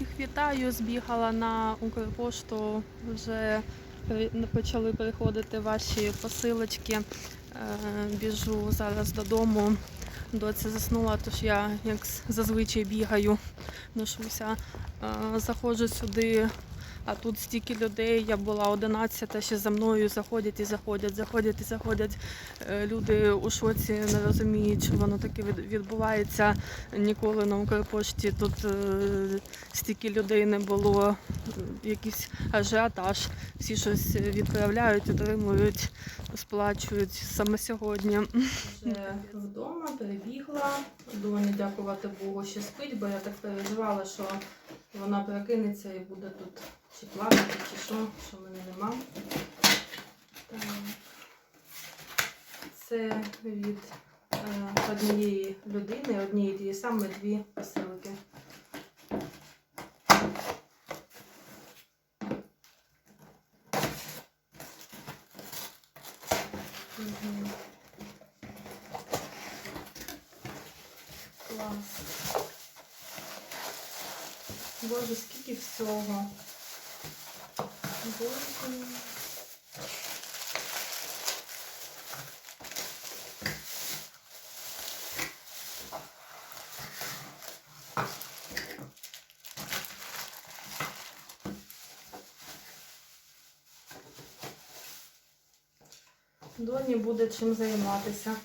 всіх вітаю. Збігала на Укрпошту. Вже почали приходити ваші посилочки. Е, Біжу зараз додому. Доця заснула, тож я як зазвичай бігаю, ношуся. Е, Заходжу сюди, а тут стільки людей. Я була 11, ще за мною заходять і заходять, заходять і заходять. Е, Люди у шоці не розуміють, що воно таке відбувається. Ніколи на Укрпошті тут е, стільки людей не було. Якийсь ажіотаж. Всі щось відправляють, отримують, сплачують саме сьогодні. Вдома перебігла. Доні, дякувати Богу, що спить, бо я так переживала, що вона прокинеться і буде тут чи плакати, чи що, що мене нема. Це від е, однієї людини, однієї тієї саме дві посилки. Мгм. Клас. Боже, скільки всього. Боже. Доні буде чим займатися.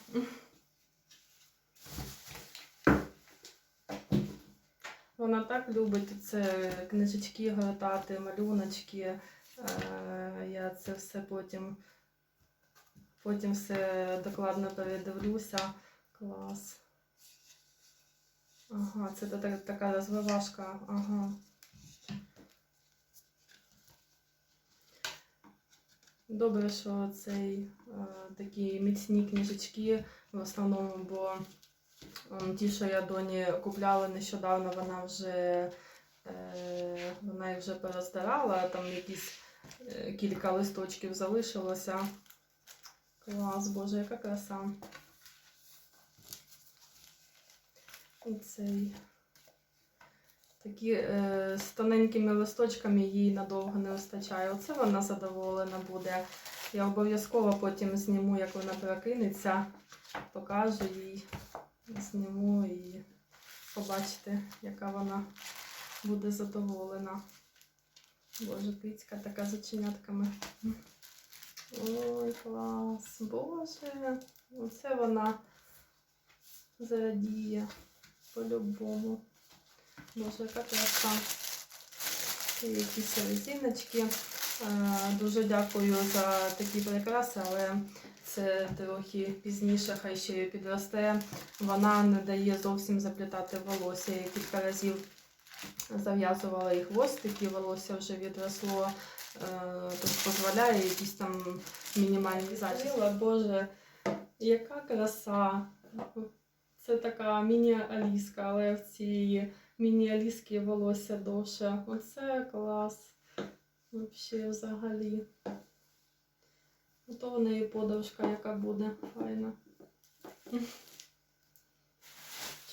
Вона так любить це книжечки гортати, малюночки. Е, Я це все потім, потім все докладно передивлюся. Клас. Ага, це та- та- така розвивашка. Ага. Добре, що цей е, такі міцні книжечки в основному, бо ті, що я доні купляла нещодавно, вона вже е, вона їх вже пороздирала, там якісь е, кілька листочків залишилося. Клас, боже, яка краса. І цей. Такі е, з тоненькими листочками їй надовго не вистачає. Оце вона задоволена буде. Я обов'язково потім зніму, як вона прокинеться, покажу їй, зніму і побачите, яка вона буде задоволена. Боже, кицька така з оченятками. Ой, клас. Боже, оце вона зарадіє по-любому. Яка краса. Це якісь резиночки. Дуже дякую за такі прикраси, але це трохи пізніше, хай ще підросте. Вона не дає зовсім заплітати волосся. Я кілька разів зав'язувала і хвостики, волосся вже відросло, тож дозволяє якісь там мінімальні зачіски. Боже, яка краса! Це така міні-аліска, але в цієї міні-аліски волосся довше. Оце клас. Вообще взагалі. Ото в неї подовжка, яка буде файна.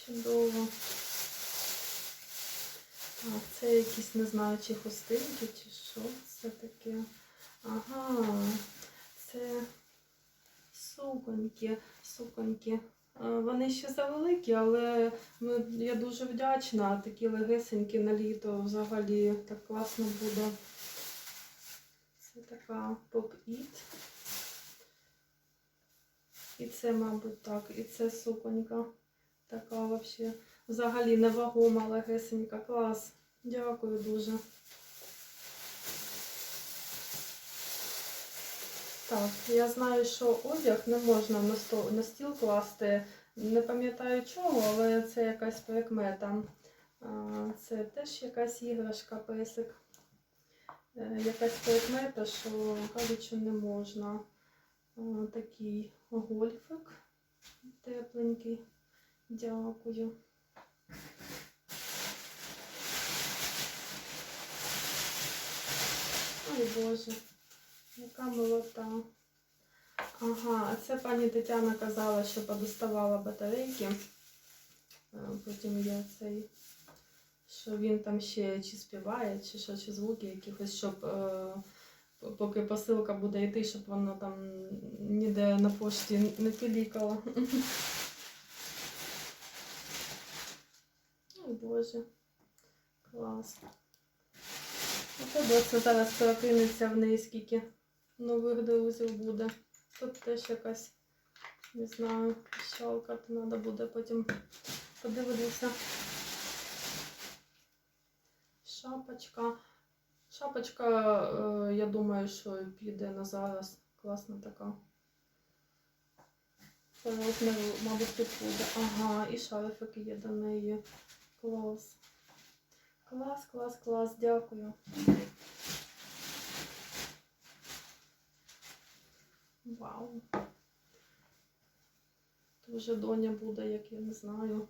Чудово. Так, це якісь, не знаю, чи хустинки, чи що це таке. Ага, це суконьки, суконьки. Е, Вони ще завеликі, але я дуже вдячна. Такі легесенькі на літо взагалі так класно буде. Це така поп-іт. І це, мабуть, так. І це суконька. Така взагалі. Взагалі невагома, легесенька. Клас. Дякую дуже. Так, я знаю, що одяг не можна на стол, на стіл класти. Не пам'ятаю чого, але це якась прикмета. Це теж якась іграшка, песик. Е, Якась прикмета, що кажуть, що не можна. Такий гольфик тепленький. Дякую. Ой Боже, яка молота. Ага, а це пані Тетяна казала, що подоставала батарейки. Е, Потім я цей що він там ще чи співає, чи що, чи звуки якихось, щоб е, поки посилка буде йти, щоб воно там ніде на пошті не пілікало. Ой, Боже, клас. Оце доця зараз прокинеться в неї скільки нових друзів буде. Тут теж якась, не знаю, щелкати треба буде потім подивитися. Шапочка. Шапочка, е, я думаю, що піде на зараз. Класна така. По розміру, мабуть, підходить. Ага, і шарфик є до неї. Клас. Клас, клас, клас, дякую. Вау. То вже доня буде, як я не знаю.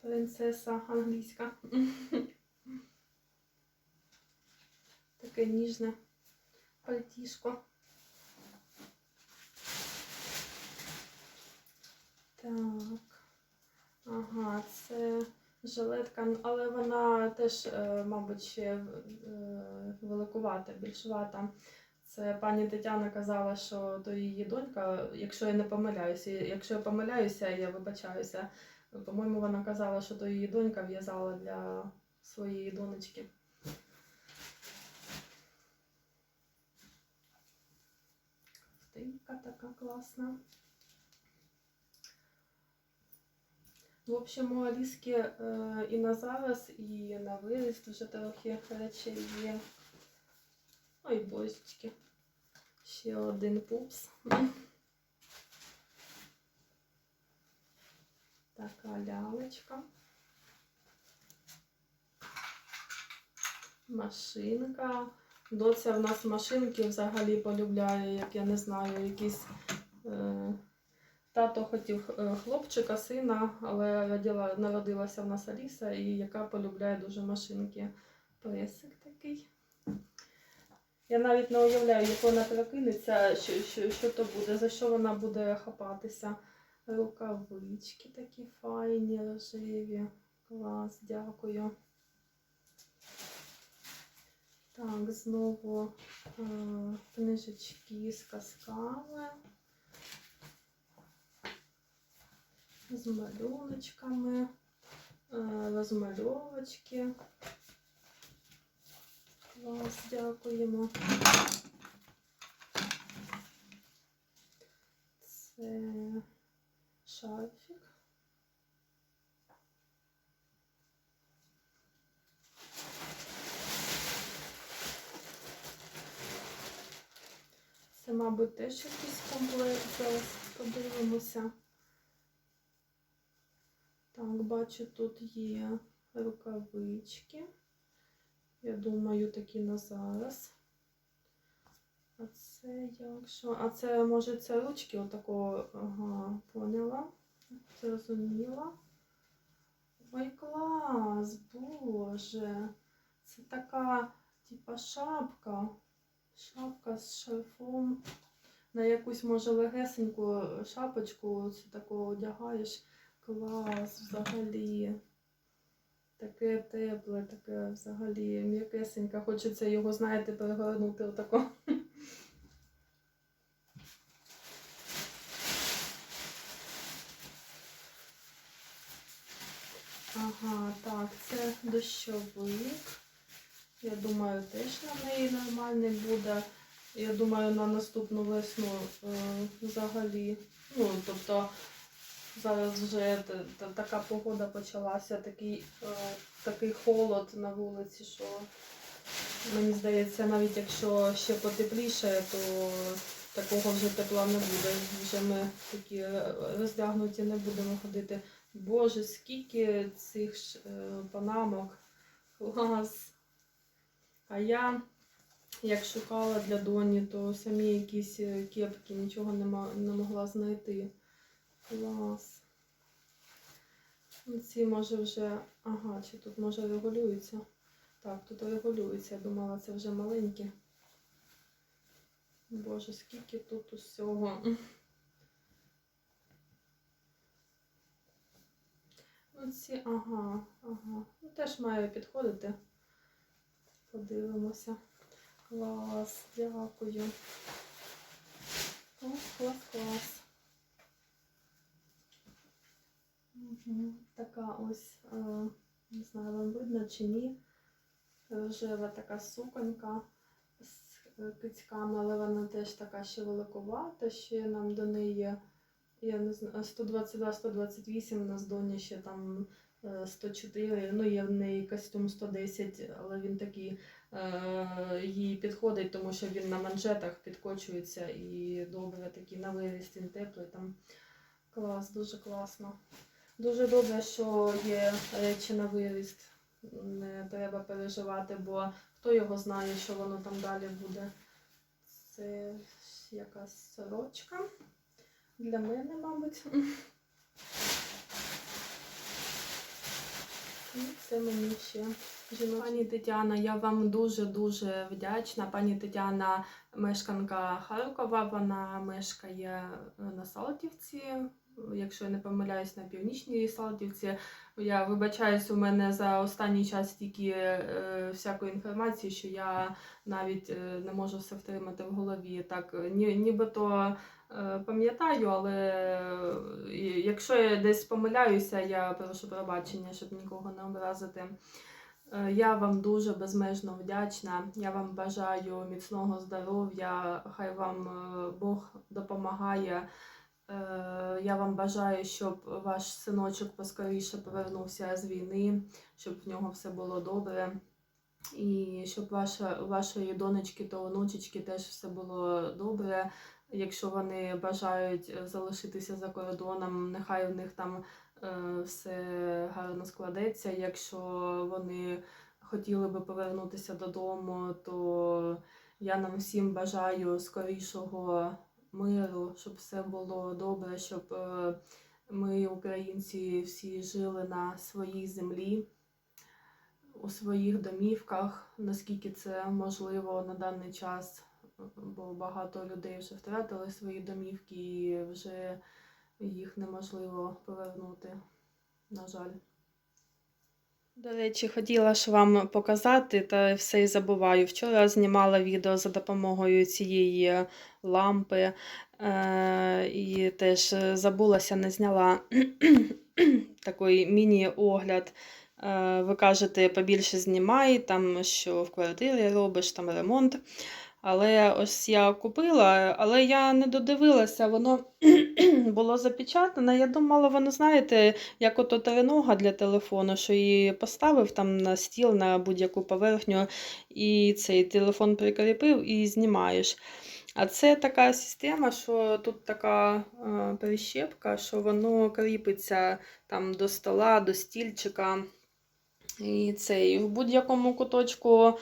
Принцеса англійська. Таке ніжне пальтішко. Так. Ага, це жилетка, ну, але вона теж, е, мабуть, ще е, великувата, більшувата. Це пані Тетяна казала, що то її донька, якщо я не помиляюся, якщо я помиляюся, я вибачаюся. По-моєму, вона казала, що то її донька в'язала для своєї донечки. Ковтинка така класна. В общем, у Аліски е, і на зараз, і на виїзд вже трохи речей є. Ой, божечки. Ще один пупс. Така лялечка. Машинка. Доця в нас машинки взагалі полюбляє, як я не знаю, якісь. Е, тато хотів е, хлопчика, сина, але родила, народилася в нас Аліса, і яка полюбляє дуже машинки. Песик такий. Я навіть не уявляю, як вона прокинеться, що, що, що то буде, за що вона буде хапатися. Рукавички такі файні, рожеві. Клас, дякую. Так, знову е, книжечки з казками. З малюночками, е, розмальовочки. Клас, дякуємо. Це шарфік. Це, мабуть, теж якийсь комплект. Зараз подивимося. Так, бачу, тут є рукавички. Я думаю, такі на зараз. А це як що? А це, може, це ручки отакого, ага, поняла. Зрозуміла. Ой, клас, боже. Це така, типа, шапка. Шапка з шарфом. На якусь, може, легесеньку шапочку це такого одягаєш. Клас взагалі. Таке тепле, таке взагалі м'якесеньке. Хочеться його, знаєте, перегорнути отако. Ага, так, це дощовик. Я думаю, теж на неї нормальний буде. Я думаю, на наступну весну е, взагалі. Ну, тобто зараз вже та- та- така погода почалася, такий, е, такий холод на вулиці, що мені здається, навіть якщо ще потепліше, то такого вже тепла не буде. Вже ми такі е, роздягнуті не будемо ходити. Боже, скільки цих ж, е, панамок. Клас. А я, як шукала для доні, то самі якісь е, кепки нічого не могла знайти. Клас. Ну, Ці може вже. Ага, чи тут може регулюється? Так, тут регулюється. Я думала, це вже маленькі. Боже, скільки тут усього. Оці, ага, ага. Ну, теж має підходити. Подивимося. Клас, дякую. О, клас, клас. Така ось, е, не знаю, вам видно чи ні. Рожева така суконька з е, кицьками, але вона теж така ще великувата. Ще нам до неї, я не знаю, 122-128, у нас доні ще там е, 104, ну є в неї костюм 110, але він такий е, їй підходить, тому що він на манжетах підкочується і добре такий на виріст, він теплий там. Клас, дуже класно. Дуже добре, що є речі на виріст. Не треба переживати, бо хто його знає, що воно там далі буде. Це якась сорочка. Для мене, мабуть. І це мені ще жіночі. Пані Тетяна, я вам дуже-дуже вдячна. Пані Тетяна мешканка Харкова, вона мешкає на Салтівці. Якщо я не помиляюсь, на північній Салтівці. Я вибачаюсь, у мене за останній час стільки е, всякої інформації, що я навіть е, не можу все втримати в голові. Так, ні, нібито е, пам'ятаю, але е, якщо я десь помиляюся, я прошу пробачення, щоб нікого не образити. Е, Я вам дуже безмежно вдячна. Я вам бажаю міцного здоров'я. Хай вам е, Бог допомагає. Е, Я вам бажаю, щоб ваш синочок поскоріше повернувся з війни, щоб в нього все було добре. І щоб ваша, вашої донечки та онучечки теж все було добре. Якщо вони бажають е, залишитися за кордоном, нехай у них там е, все гарно складеться. Якщо вони хотіли би повернутися додому, то я нам всім бажаю скорішого миру, щоб все було добре, щоб е, ми, українці, всі жили на своїй землі, у своїх домівках, наскільки це можливо на даний час, бо багато людей вже втратили свої домівки і вже їх неможливо повернути, на жаль. До речі, хотіла ж вам показати, та все і забуваю. Вчора знімала відео за допомогою цієї лампи. Е, і теж забулася, не зняла такий міні-огляд. Е, ви кажете, побільше знімай, там, що в квартирі робиш, там ремонт. Але ось я купила, але я не додивилася, воно було запечатане. Я думала, воно, знаєте, як ото теренога для телефону, що її поставив там на стіл на будь-яку поверхню, і цей телефон прикріпив і знімаєш. А це така система, що тут така е, прищепка, що воно кріпиться там до стола, до стільчика. І це і в будь-якому куточку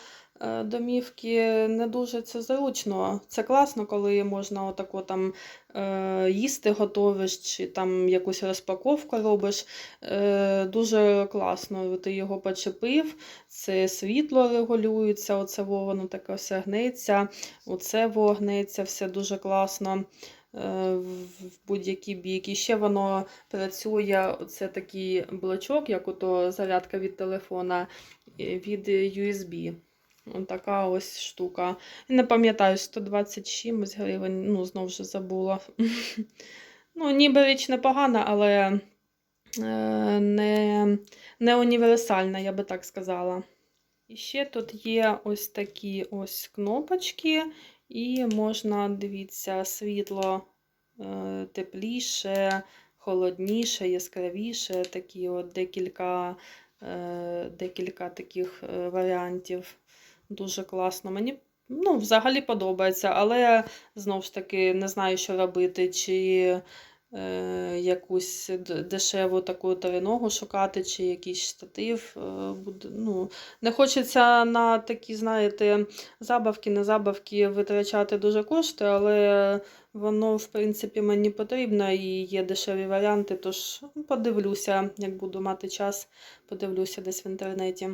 домівки не дуже це зручно. Це класно, коли можна отако там е, їсти готовиш, чи там якусь розпаковку робиш. Е, дуже класно. Ти його почепив, це світло регулюється, оце воно таке все гнеться, оце вогнеться, все дуже класно. е, В будь-які бік. І ще воно працює, це такий блочок, як ото зарядка від телефона е, від USB. Ось така ось штука. Не пам'ятаю, 120 чимось гривень, ну, знову ж забула. Ну, ніби річ непогана, але е, не, не універсальна, я би так сказала. І ще тут є ось такі ось кнопочки, і можна, дивіться, світло е, тепліше, холодніше, яскравіше, такі от декілька, е, декілька таких варіантів. Дуже класно. Мені ну, взагалі подобається, але знову ж таки не знаю, що робити, чи е, якусь дешеву таку тариногу шукати, чи якийсь штатив. Е, ну, не хочеться на такі, знаєте, забавки, не забавки витрачати дуже кошти, але воно, в принципі, мені потрібно і є дешеві варіанти, тож подивлюся, як буду мати час, подивлюся десь в інтернеті.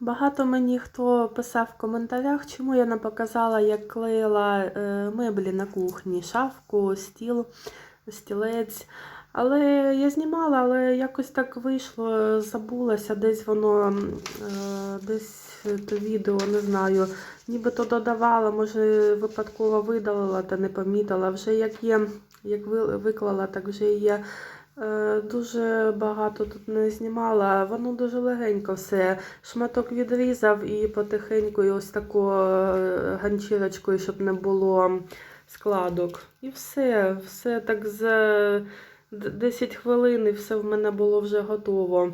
Багато мені хто писав в коментарях, чому я не показала, як клеїла е, меблі на кухні, шафку, стіл, стілець. Але я знімала, але якось так вийшло, забулася, десь воно, е, десь то відео, не знаю. Нібито додавала, може випадково видалила та не помітила. Вже як є, як виклала, так вже є. Е, Дуже багато тут не знімала, воно дуже легенько все. Шматок відрізав і потихеньку і ось таку е, ганчірочкою, щоб не було складок. І все, все так за д- 10 хвилин і все в мене було вже готово.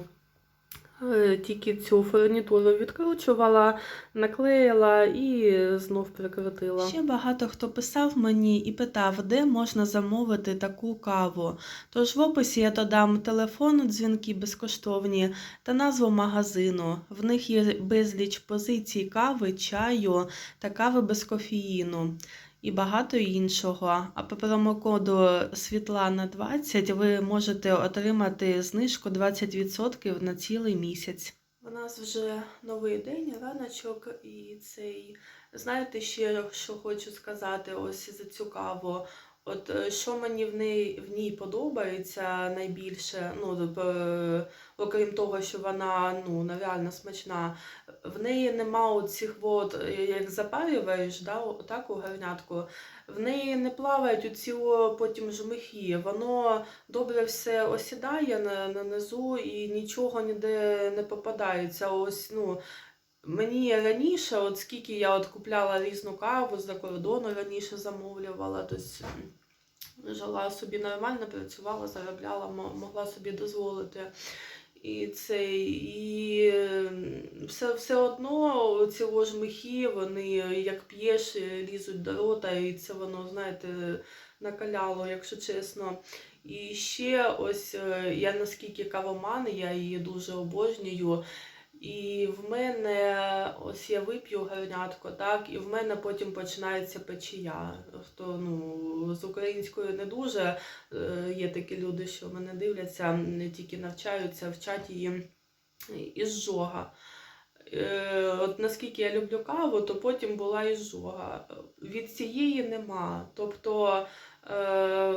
Е, Тільки цю фурнітуру відкручувала, наклеїла і знов прикрутила. Ще багато хто писав мені і питав, де можна замовити таку каву. Тож в описі я додам телефон, дзвінки безкоштовні та назву магазину. В них є безліч позицій кави, чаю та кави без кофеїну і багато іншого. А по промокоду Світлана 20 ви можете отримати знижку 20% на цілий місяць. У нас вже новий день, раночок, і цей. Знаєте, ще що хочу сказати ось за цю каву. От е, що мені в ній, в ній подобається найбільше, ну, окрім того, що вона ну, нереально смачна, в неї нема оцих от, е, як запарюєш, да, так у гарнятку, в неї не плавають оці потім жмихи, воно добре все осідає на, на низу і нічого ніде не попадається. Ось, ну, Мені раніше, от скільки я от купляла різну каву з-за кордону, раніше замовлювала, м, жила собі нормально, працювала, заробляла, могла собі дозволити. І це, і все, все одно ці жмихи, вони як п'єш, лізуть до рота, і це воно, знаєте, накаляло, якщо чесно. І ще ось е, я наскільки кавоман, я її дуже обожнюю. І в мене ось я вип'ю гарнятко, так, і в мене потім починається печія. Хто ну, з українською не дуже е, є такі люди, що мене дивляться, не тільки навчаються, вчать її із жога. Е, От наскільки я люблю каву, то потім була ізжога. Від цієї нема. Тобто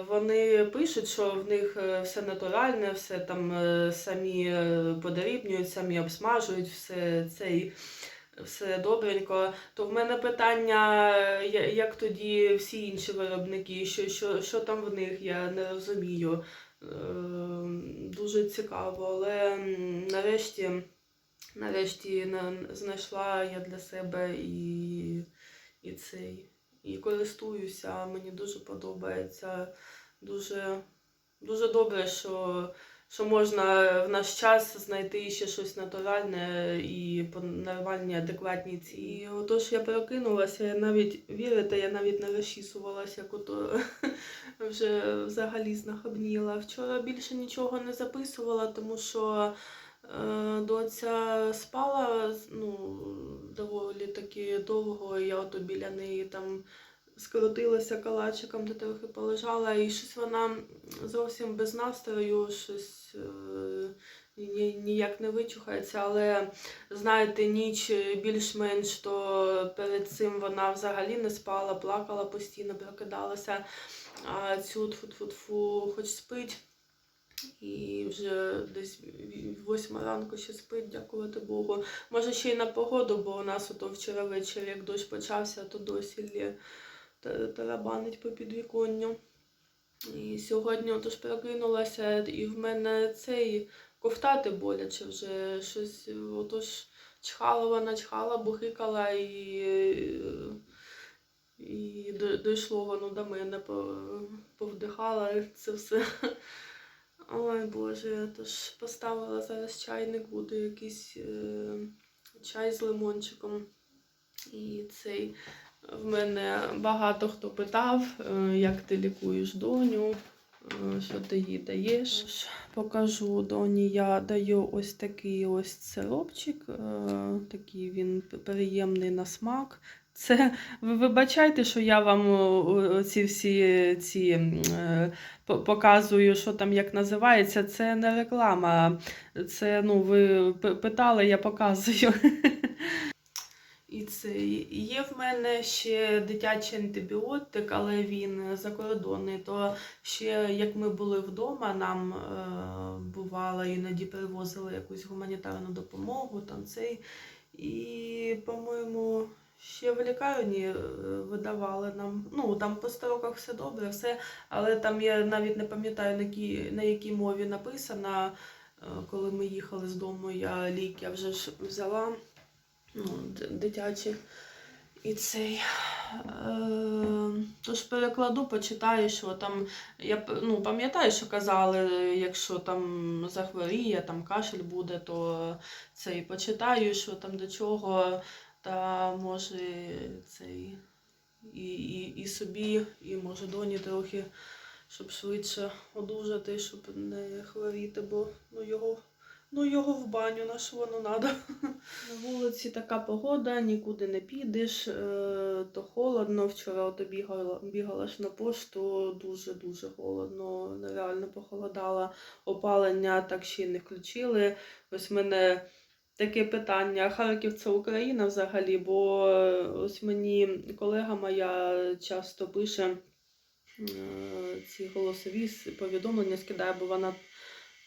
вони пишуть, що в них е, все натуральне, все там е, самі е, подрібнюють, самі обсмажують, все цей. Все добренько, то в мене питання, е, як тоді всі інші виробники, що, що, що там в них, я не розумію. Е, Дуже цікаво, але нарешті Нарешті знайшла я для себе і, і цей. І користуюся, мені дуже подобається. Дуже, дуже добре, що, що можна в наш час знайти ще щось натуральне і по нормальній, адекватній ціні. Отож я прокинулася, я навіть вірите, я навіть не розчісувалася, як ото вже взагалі знахабніла. Вчора більше нічого не записувала, тому що. Е, Доця спала ну, доволі таки довго, і я ото біля неї там скрутилася калачиком, де трохи полежала, і щось вона зовсім без настрою, щось е, ні- ніяк не вичухається. Але знаєте, ніч більш-менш то перед цим вона взагалі не спала, плакала постійно, прокидалася. А цю тфу-тфу-тфу хоч спить. І вже десь восьма ранку ще спить, дякувати Богу. Може ще й на погоду, бо у нас ото вчора ввечері, як дощ почався, то досі лє тарабанить по підвіконню. І сьогодні отож прокинулася, і в мене цей ковтати боляче вже щось. Отож чхала вона, чхала, бухикала і, і дійшло воно до мене, по- повдихала це все. Ой Боже, я тож поставила зараз чайник, буде якийсь е, чай з лимончиком. І цей в мене багато хто питав, е, як ти лікуєш доню, е, що ти їй даєш. Покажу доні, я даю ось такий ось сиропчик, е, такий він приємний на смак. Це ви вибачайте, що я вам ці всі ці е, показую, що там як називається. Це не реклама. Це ну ви питали, я показую. І це є в мене ще дитячий антибіотик, але він закордонний. То ще як ми були вдома, нам е, бувало іноді привозили якусь гуманітарну допомогу, там цей. І, по-моєму, ще в лікарні е, видавали нам. Ну, там по строках все добре, все, але там я навіть не пам'ятаю, на якій, на якій мові написано. Е, Коли ми їхали з дому, я ліки я вже ж взяла ну, дитячі. І цей. Е, тож перекладу, почитаю, що там. Я ну, пам'ятаю, що казали, якщо там захворіє, там кашель буде, то цей почитаю, що там до чого, та може цей і, і, і собі, і може доні трохи, щоб швидше одужати, щоб не хворіти, бо ну його. Ну, його в баню, на що воно треба. На вулиці така погода, нікуди не підеш, е, то холодно. Вчора ото бігала, бігала ж на пошту, дуже-дуже холодно, нереально похолодало. Опалення так ще й не включили. Ось мене таке питання: Харків це Україна взагалі, бо е, ось мені колега моя часто пише е, ці голосові повідомлення скидає, бо вона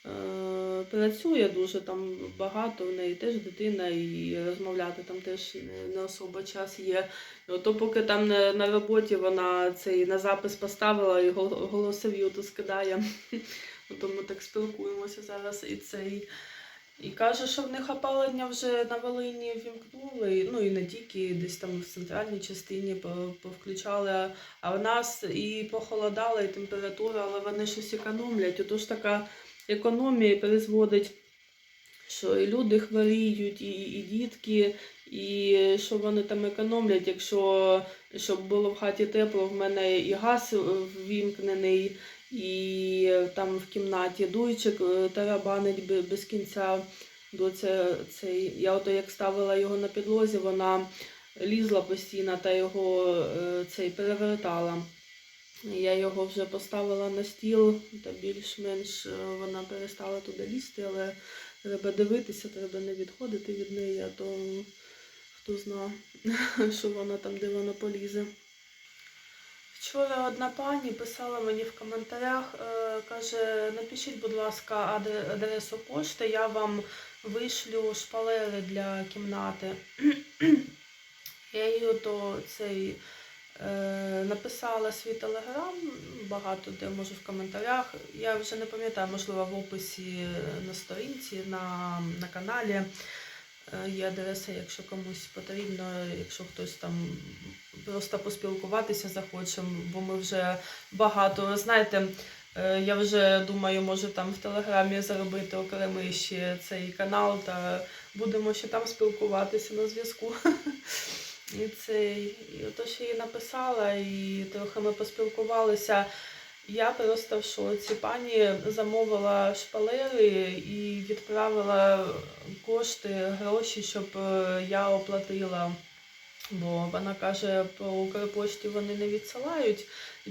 е, працює дуже там багато, в неї теж дитина, і розмовляти там теж не, особо час є. І Ото поки там на, роботі вона цей на запис поставила і голосові ото скидає. Ото ми так спілкуємося зараз і цей. І каже, що в них опалення вже на Волині вімкнули, ну і не тільки десь там в центральній частині повключали, а в нас і похолодала, і температура, але вони щось економлять. Отож така економія призводить, що і люди хворіють, і, і дітки, і що вони там економлять, якщо щоб було в хаті тепло, в мене і газ ввімкнений, і там в кімнаті дуйчик е, тарабанить без кінця. До це, цей, я ото як ставила його на підлозі, вона лізла постійно та його е, цей перевертала. Я його вже поставила на стіл, та більш-менш е, вона перестала туди лізти, але треба дивитися, треба не відходити від неї, а то хто зна, що вона там, де вона полізе. Вчора одна пані писала мені в коментарях, е, каже, напишіть, будь ласка, адресу пошти, я вам вишлю шпалери для кімнати. Я їй ото цей е, написала свій телеграм, багато де може в коментарях. Я вже не пам'ятаю, можливо, в описі на сторінці, на, на каналі. Е, Є адреса, якщо комусь потрібно, якщо хтось там просто поспілкуватися захоче, бо ми вже багато, знаєте, е, я вже думаю, може там в Телеграмі заробити окремий ще цей канал, та будемо ще там спілкуватися на зв'язку. І цей, і ото ще їй написала, і трохи ми поспілкувалися. Я просто в шоці. Пані замовила шпалери і відправила кошти, гроші, щоб е, я оплатила. Бо вона каже, по Укрпошті вони не відсилають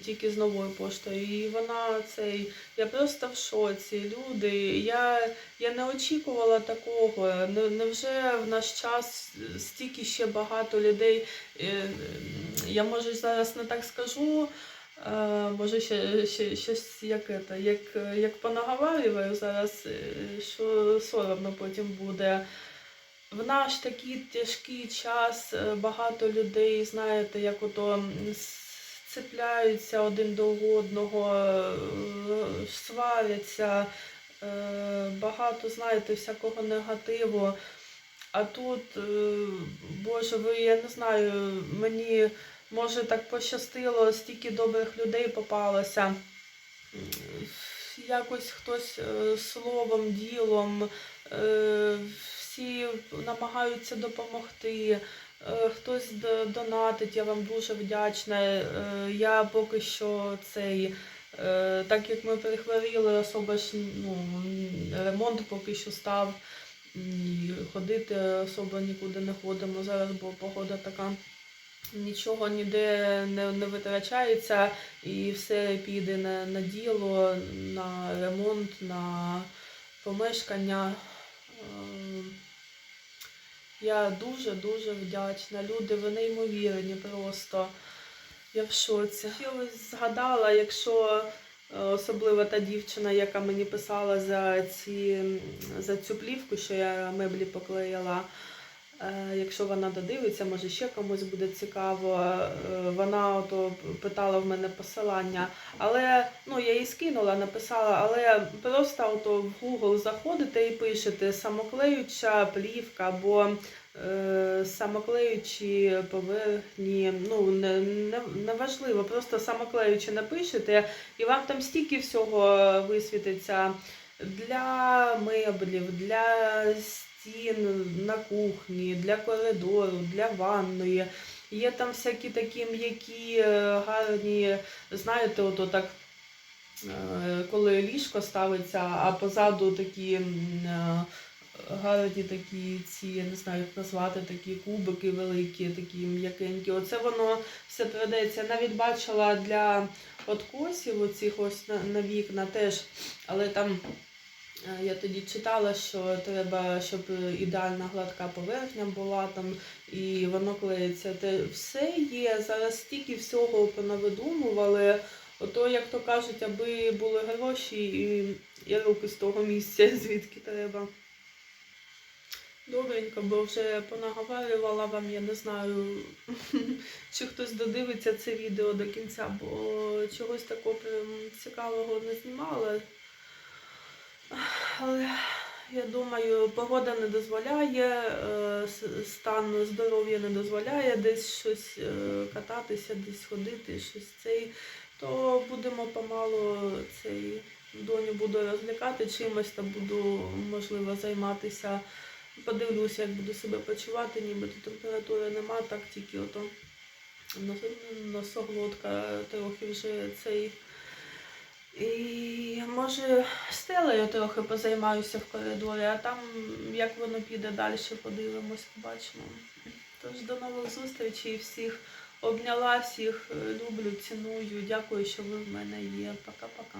тільки з новою поштою. І вона цей. Я просто в шоці. Люди. Я, я не очікувала такого. Невже в наш час стільки ще багато людей? Е, Я може зараз не так скажу. Е, Може, ще, ще щось як, это, як, як понаговарюваю зараз, е, що соромно потім буде. В наш такий тяжкий час е, багато людей, знаєте, як ото цепляються один до одного, сваряться, багато, знаєте, всякого негативу. А тут, Боже, ви, я не знаю, мені може так пощастило, стільки добрих людей попалося. Якось хтось е, словом, ділом, е, всі намагаються допомогти. Е, Хтось донатить, я вам дуже вдячна. Я поки що цей, так як ми перехворіли, особо ж ну, ремонт поки що став. Ходити особо нікуди не ходимо зараз, бо погода така. Нічого ніде не, не витрачається і все піде на, на діло, на ремонт, на помешкання. Ем, Я дуже-дуже вдячна. Люди, ви неймовірні просто. Я в шоці. Я ось згадала, якщо е, особливо та дівчина, яка мені писала за, ці, за цю плівку, що я меблі поклеїла. Е, Якщо вона додивиться, може ще комусь буде цікаво. Е, Вона ото питала в мене посилання, але ну я їй скинула, написала, але просто ото в Google заходите і пишете самоклеюча плівка або е, самоклеючі поверхні. Ну не, не, не важливо, просто самоклеючі напишете, і вам там стільки всього висвітиться для меблів, для стін на кухні, для коридору, для ванної. Є там всякі такі м'які, е, гарні, знаєте, ото так, е, коли ліжко ставиться, а позаду такі е, гарні такі ці, я не знаю, як назвати, такі кубики великі, такі м'якенькі. Оце воно все продається. Навіть бачила для откосів оцих ось на, на вікна теж, але там. Е, Я тоді читала, що треба, щоб ідеальна гладка поверхня була там, і воно клеїться. Те все є. Зараз стільки всього понавидумували. Ото, як то кажуть, аби були гроші і, і руки з того місця, звідки треба. Добренько, бо вже понаговарювала вам, я не знаю, чи хтось додивиться це відео до кінця, бо чогось такого прям цікавого не знімала. Але я думаю, погода не дозволяє, е, стан здоров'я не дозволяє десь щось е, кататися, десь ходити, щось цей, то будемо помалу цей доню буду розлякати чимось, та буду, можливо, займатися. Подивлюся, як буду себе почувати, нібито температури нема, так тільки ото нос- носоглотка трохи вже цей. І може стелею трохи позаймаюся в коридорі, а там як воно піде далі, подивимось, побачимо. Тож до нових зустрічей, всіх обняла, всіх люблю, ціную. Дякую, що ви в мене є. Пока-пока.